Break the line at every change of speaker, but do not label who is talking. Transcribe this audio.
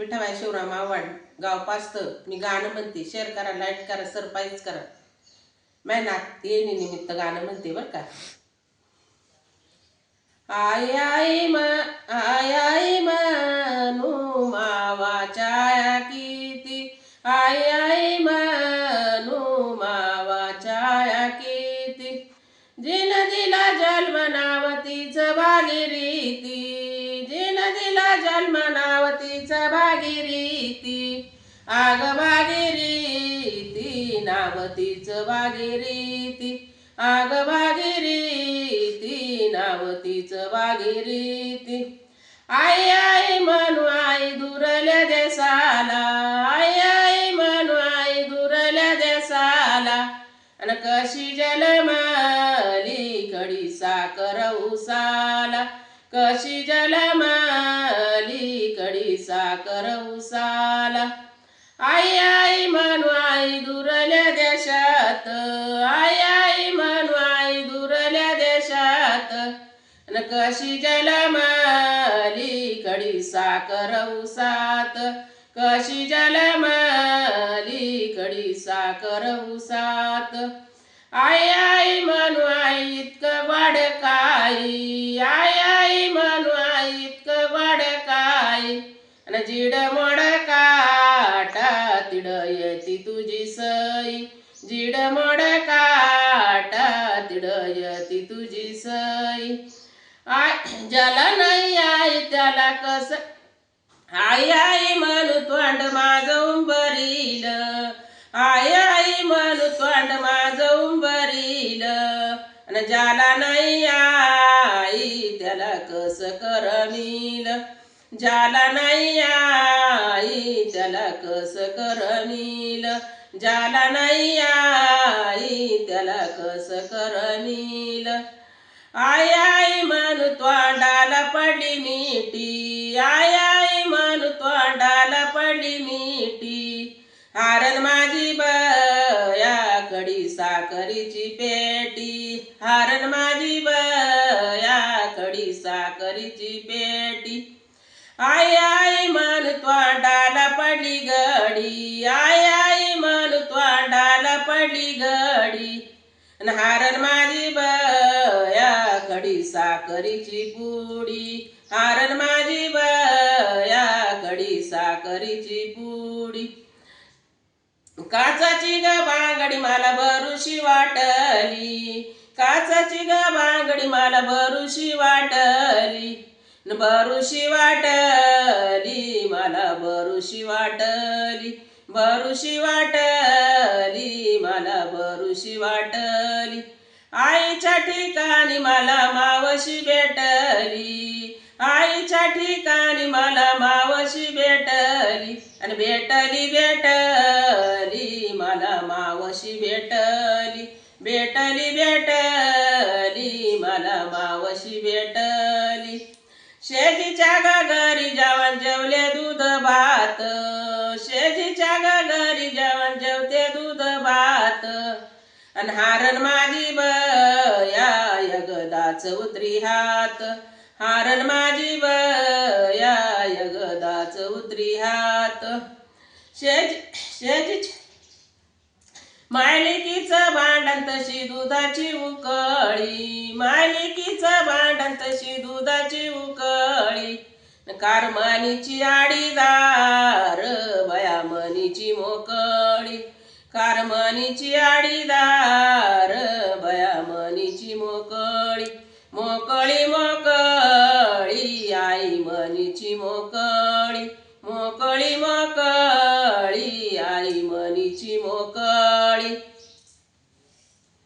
विठाबाई शिवराम आव्हाड गाव पास्त मी गाणं म्हणते शेअर करा लाईक करा सरप्राईज करा. मेहनात येणे निमित्त गाणं म्हणते बरं का. आय आय म आय आय मनू मावाच्या किती. आय आय मनू मावाच्या किती. जिन दिला जन्म नावतीच भागीरीती जिन दिला जन्म नावतीच भागीरीती आग भागीरीती नावतीच भागीरीती आग भागीरीती नावतीच भागीरीती आई आई म्हणू आई दुरल्या देसाला. आई आई म्हणू आई दुरल्या देसाला. आणि कशी जलमाली कडी साकर उसाला. कशी जलमाली कडी साकर उसाला? आई आई म्हणू आई दुरल्या देशात. आई आई म्हणू आई दुरल्या देशात. न कशी जलमाली कडी साकर उसात. कशी जलमाली कडी साकर उसात. आई आई म्हणू आई इतकं वाढ का आई आई म्हणू आई इतकं वाड काय? आणि जिड मोड काटा तिड येती तुझी सई. जिड मोड काटा तिड येती तुझी सई. आय ज्याला नाही आई त्याला कस? आई आई म्हणू तोंड माझं उंबरील. आई आई म्हणू तोंड माझं उंबरील. आणि ज्याला नाही आई कस करमील ज्याला नाही आई त्याला कस करमील ज्याला नाही आई त्याला कस करमील आय आई मन तोंडाला पडली मिठी आय आई मन तोंडाला पडली मिठी हारण माझी बया कडी साखरीची पेटी. हारण माझी बया बेटी आय आय मन तोंडाला पडली गडी. आय आय मन तोंडाला पडली गडी. हारण माझी बया कडी साखरीची पुडी. हारण माझी बया कडी साखरीची पुडी. काचाची ग बांगडी मला बरुशी वाटली. काचाची ग बांगडी मला बरुशी वाटली. भरुशी बरुशी वाटली मला बरुशी वाटली. बरुशी वाटली मला बरुशी वाटली. आईच्या ठिकाणी मला मावशी भेटली. आईच्या ठिकाणी मला मावशी भेटली. आणि भेटली भेटली मला मावशी भेटली. भेटली भेटली मला मावशी भेटली. शेजीच्या गगरी जेवण जेवले दूध भात. शेजीच्या गगरी जेवण जेवते दूध भात. अन हारण माझी बया यगदाच उतरी हात. हारण माझी बया यगदाच उतरी हात. शेज शेजी मायलिकीचं भांडण तशी दुधाची उकळी. मायलिकीचं भांडण तशी दुधाची उकळी. कारमानीची आडीदार बया मनीची मोकळी. कारमानीची आडीदार बया मनीची मोकळी. मोकळी मोकळी आई मनीची मोकळी. मोकळी मोकळी आई मनीची मोकळी.